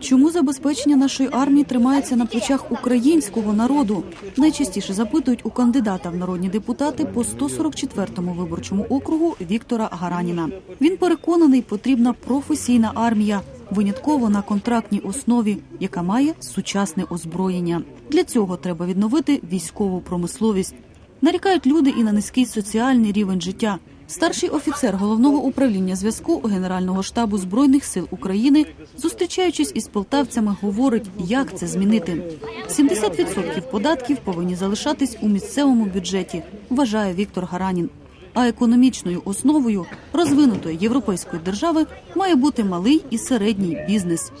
Чому забезпечення нашої армії тримається на плечах українського народу? Найчастіше запитують у кандидата в народні депутати по 144-му виборчому округу Віктора Гараніна. Він переконаний, потрібна професійна армія, винятково на контрактній основі, яка має сучасне озброєння. Для цього треба відновити військову промисловість. Нарікають люди і на низький соціальний рівень життя. Старший офіцер головного управління зв'язку Генерального штабу збройних сил України, зустрічаючись із полтавцями, говорить, як це змінити. 70% податків повинні залишатись у місцевому бюджеті, вважає Віктор Гаранін. А економічною основою розвинутої європейської держави має бути малий і середній бізнес.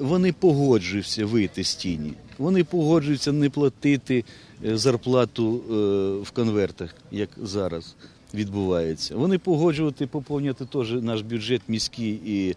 Вони погоджуються вийти з тіні. Вони погоджуються не платити е, зарплату е, в конвертах, як зараз відбувається. Вони погоджувати поповнювати теж наш бюджет міський і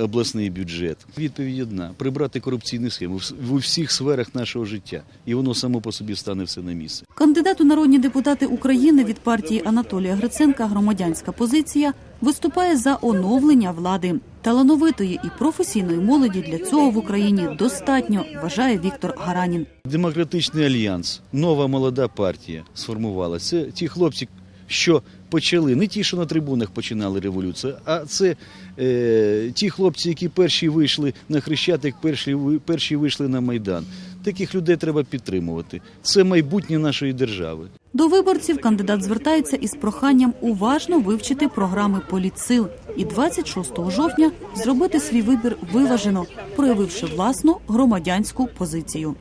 обласний бюджет. Відповідь одна: прибрати корупційні схеми в усіх сферах нашого життя, і воно само по собі стане все на місце. Кандидат у народні депутати України від партії Анатолія Гриценка громадянська позиція виступає за оновлення влади. Талановитої і професійної молоді для цього в Україні достатньо, вважає Віктор Гаранін. Демократичний альянс, нова молода партія сформувалася. Це ті хлопці, що почали, не ті, що на трибунах починали революцію, а це е, ті хлопці, які перші вийшли на Хрещатик, перші, перші вийшли на Майдан. Таких людей треба підтримувати. Це майбутнє нашої держави. До виборців кандидат звертається із проханням уважно вивчити програми політсил і 26 жовтня зробити свій вибір виважено, проявивши власну громадянську позицію.